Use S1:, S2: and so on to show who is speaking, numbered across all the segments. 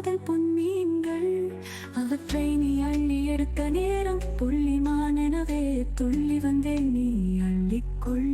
S1: காதல் பொன்மீன்கள் அவற்றை நீ அள்ளி எடுத்த நேரம் புள்ளிமானெனவே துள்ளி வந்தேன் நீ அள்ளிக்கொள்.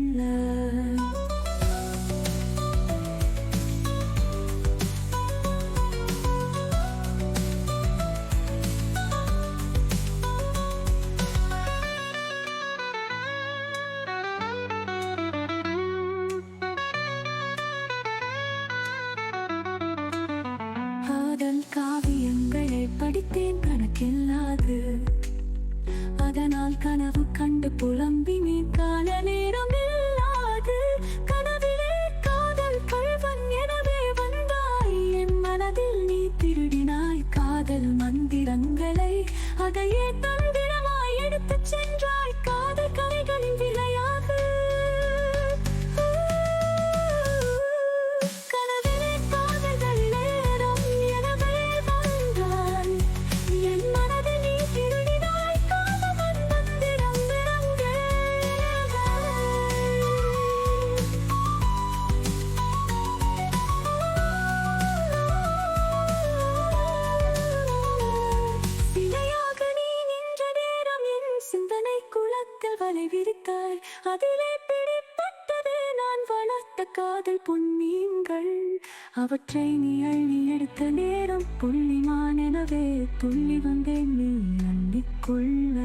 S1: அவற்றை நீ அள்ளி எடுத்த நேரம் புள்ளிமான் எனவே துள்ளி வந்தேன் நீ அள்ளிக்கொள்ள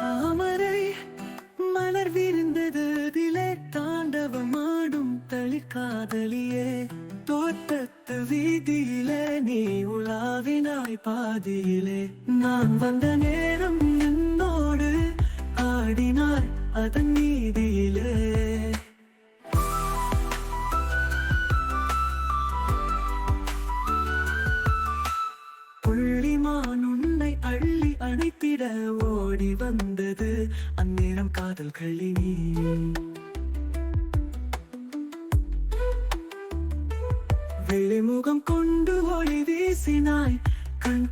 S2: தாமரை மலர் விரிந்தது அதிலே தாண்டவமாடும் தளி காதலியே தோட்டத்து வீதியிலே நீ உலாவினாய் பாதியிலே. நான் வந்த நேரம்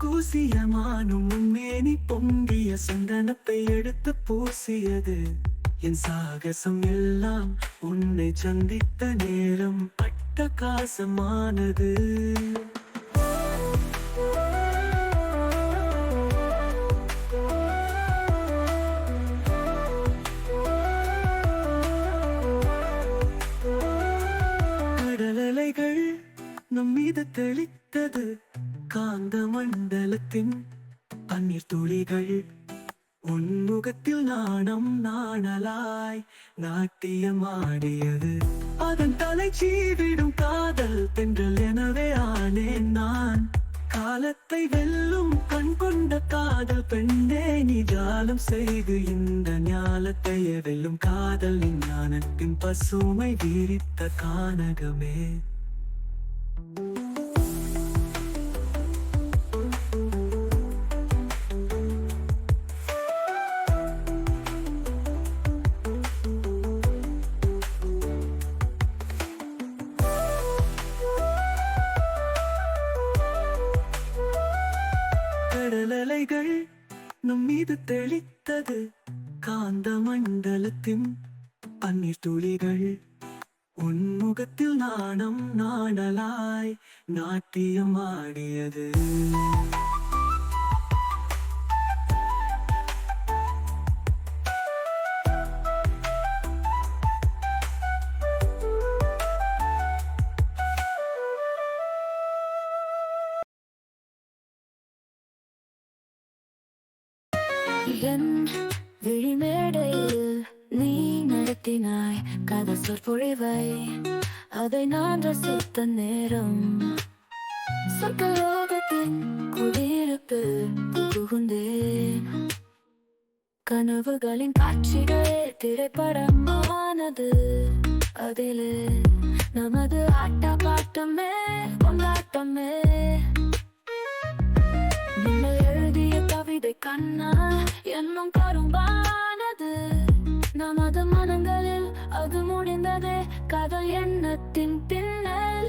S2: கூசிய மானும் மேனி பொங்கிய சந்தனத்தை எடுத்து பூசியது. என் சாகசம் எல்லாம் உன்னை சந்தித்த நேரம் அட்டகாசமானது கடலலைகள் நம் மீது தெளித்தது. காந்த மண்டலத்தின் தண்ணீர் துளிகள். உன்முகத்தில் நாணம் நாணலாய் நாட்டியமாடியது அதன் தலை சீவிடும் காதல் தென்றல் எனவே ஆனேன் நான். காலத்தை வெல்லும் கண் கொண்ட காதல் பெண்ணே நீ ஜாலம் செய்து இந்த ஞாலத்தை வெல்லும் காதல் ஞானத்தின் பசுமை வீரித்த கானகமே. பன்னீர் உன்முகத்தில் நாணம் நாணலாய் நாட்டியமாடியது
S1: கதை சொற்பொழிவை அதை நான் ரசித்த நேரம் சொர்க்கலோகத்தின் குடியிருப்பு புகுந்தேன் கனவுகளின் காட்சிகளே திரைப்படமானது அதிலே நமது ஆட்ட பாட்டமே கொண்டாட்டமே நீங்கள் எழுதிய கவிதை கண்ணா என்னும் கரும்பானது நமது மனங்களில் அது முடிந்ததே கதை எண்ணத்தின் பின்னல்.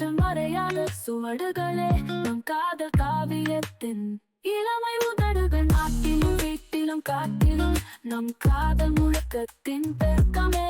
S1: மாற்றம் மறையாத சுவடுகளே நம் காதல் காவியத்தின் இளமை உதடுகள் நாட்டிலும் வீட்டிலும் காட்டிலும் நம் காதல் முழக்கத்தின் பெருக்கமே.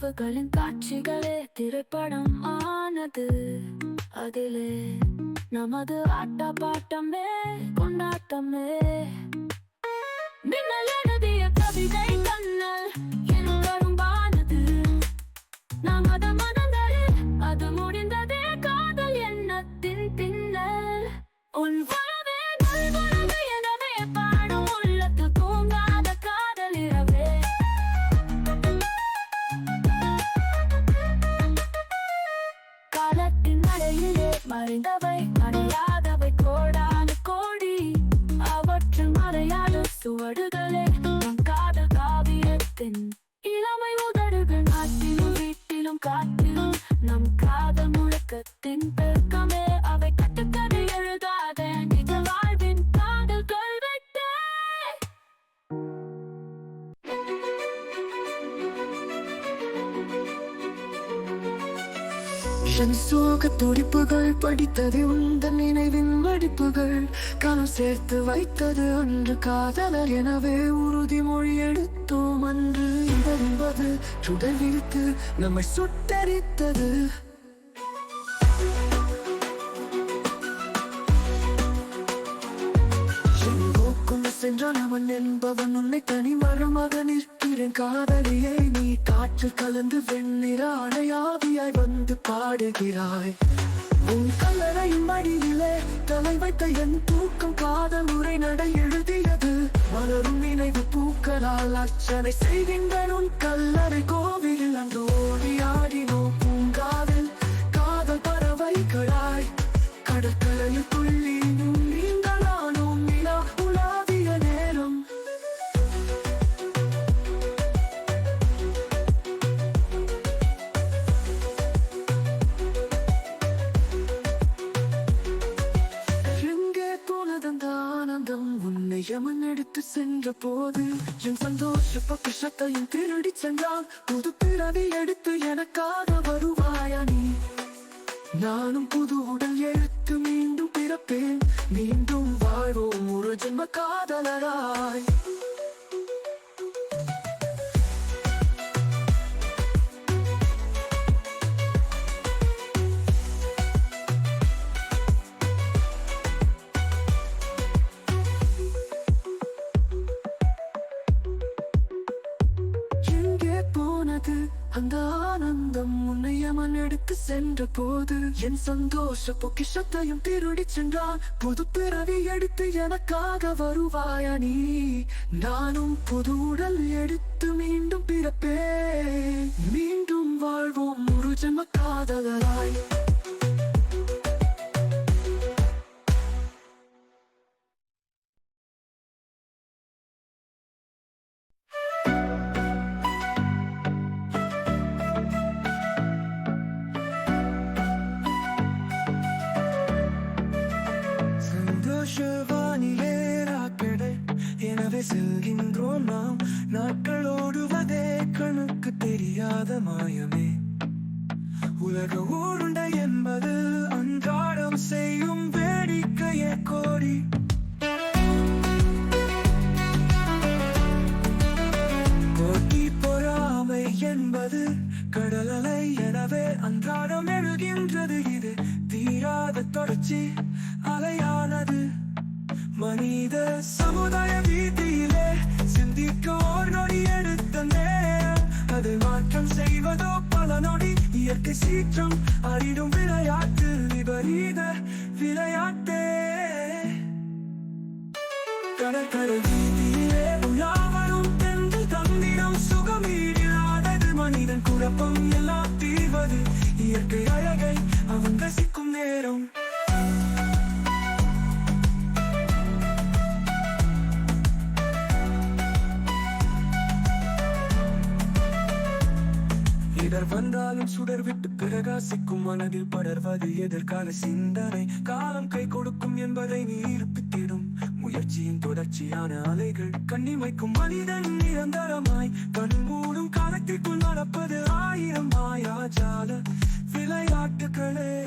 S1: கனவுகளின் காட்சிகளே திரைப்படம் ஆனது. அதிலே நமது ஆட்டா பாட்டமே கொண்டாட்டமே. மின்னல் எழுதிய கவிதை கண்ணல் என் கரும்பானது நாம் அதை காதல் முழக்கத்தின் அவை கட்டுக்கதை எழுதாத. நிஜ வாழ்வின் காதல் கல்வெட்டு.
S2: சோக துடிப்புகள் படித்தது உந்த நினைவின் வடிப்புகள். கணம் சேர்த்து வைத்தது அன்று காதலர் எனவே உறுதிமொழி எடுத்தோம் அன்று. என்பது சுடர் விரித்து நம்மை சுட்டரித்தது. சென்றால் அவன் என்பவன் உன்னை தனி மரமாக நிற்கிறேன். காதலியை நீ காற்று கலந்து வெண்ணிற அடையாவியாய் வந்து பாடுகிறாய். உன் கல்லறையின் மடியிலே தலை வைத்த என் தூக்கம் காதல் உரை நடை எழுதியது. மலரும் நினைவு பூக்களால் அச்சனை செய்கின்ற உன் கல்லறை கோவிலில். அன்று ஓடி ஆடினோ பூங்காவில் எடுத்து சென்ற போது என் சந்தோஷ பக்கத்தையும் திருடி சென்றான் புது பிறவி எடுத்து எனக்காக வருவாயா நீ? நானும் புது உடல் எடுத்து மீண்டும் பிறப்பேன். மீண்டும் வாழ்வோம் ஒரு ஜென்ம காதலராய். அந்த ஆனந்தம் உன்னை அவன் எடுத்து சென்ற போது என் சந்தோஷ பொக்கிஷத்தையும் திருடி சென்றான். புது பிறவி எடுத்து எனக்காக வருவாயா நீ? நானும் புது உடல் எடுத்து மீண்டும் பிறப்பே மீண்டும் வாழ்வோம் ஒரு ஜென்ம காதலராய். எனவே செல்கின்றோம் நாம். நாட்கள் ஓடுவதே கணுக்கு தெரியாத மாயமே. உலக ஊருண்டை என்பது அன்றாடம் செய்யும் வேடிக்கையே கோடி. போட்டி பொறாமை என்பது கடல் அலை எனவே அன்றாடம் எழுகின்றது இது. தீராத தொடர்ச்சி அலையானது. மனித சமுதாய வீதியிலே சிந்திக்க ஓர் நொடி எடுத்த நேரம். அது மாற்றம் செய்வதோ பல நொடி இயற்கை சீற்றம் அறிடும் விளையாட்டு விபரீத விளையாட்டே. கடற்கரை வீதியிலே உலாவரும் தென்றல் தந்திடம் சுகமீடாதது மனிதன் குழப்பம் எல்லாம் தீர்வது. இயற்கை அழகை அவன் ரசிக்கும் நேரம். சிலர் வந்தாலும் சுடர் விட்டு பிரகாசிக்கும் மனதில் படர்வது எதிர்கால சிந்தனை. காலம் கை கொடுக்கும் என்பதை நீ இருப்பித்திடும். முயற்சியின் தொடர்ச்சியான அலைகள் கண்ணிமைக்கும் மனிதன் நிரந்தரமாய். கண் மூடும் காலத்திற்குள் நடப்பது ஆயிரம் மாயாஜால விளையாட்டுகளே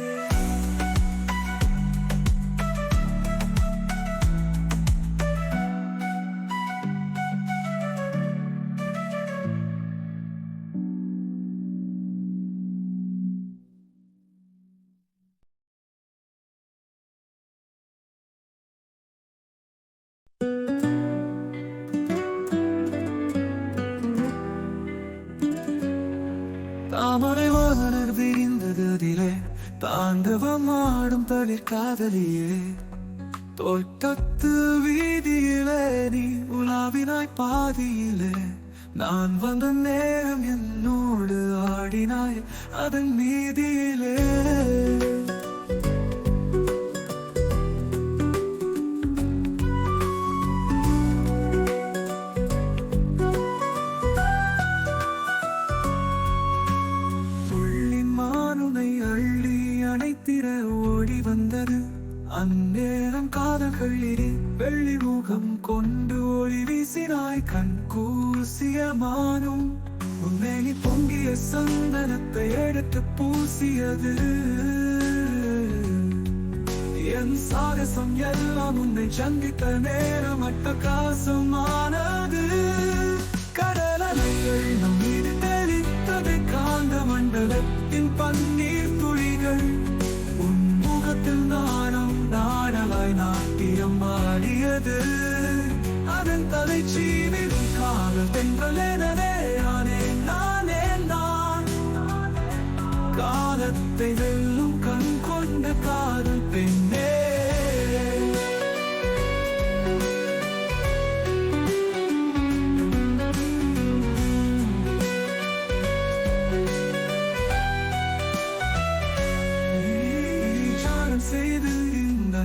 S2: தாண்டவம் ஆடும் தளிர் காதலியே. தோட்டத்து வீதியிலே நீ உலாவினாய் பாதியிலே. நான் வந்த நேரம் என்னோடு ஆடினாய் அதன் மீதியிலே. ஓடி வந்தது. அந்நேரம் காதல்கள் வெள்ளி முகம் கொண்டு ஒளி வீசினாய். கண் கூசிய மானும் உன்னை பொங்கிய சந்தனத்தை எடுத்து பூசியது. என் சாகசம் எல்லாம் உன்னை சந்தித்த நேரம் அட்டகாசமானது கடலலைகள் நம் மீது தெளித்தது காந்த மண்டலத்தின் பன்னீர் ஆடியது அதன் தலை சீவிடும் காதல் தென்றல் எனவே நானே நானே. நான் காலத்தை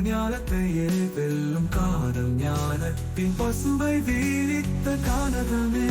S2: ஞானத்தையே வெல்லும் காதல் ஞானத்தின் பசுவை வீரித்த கானதமே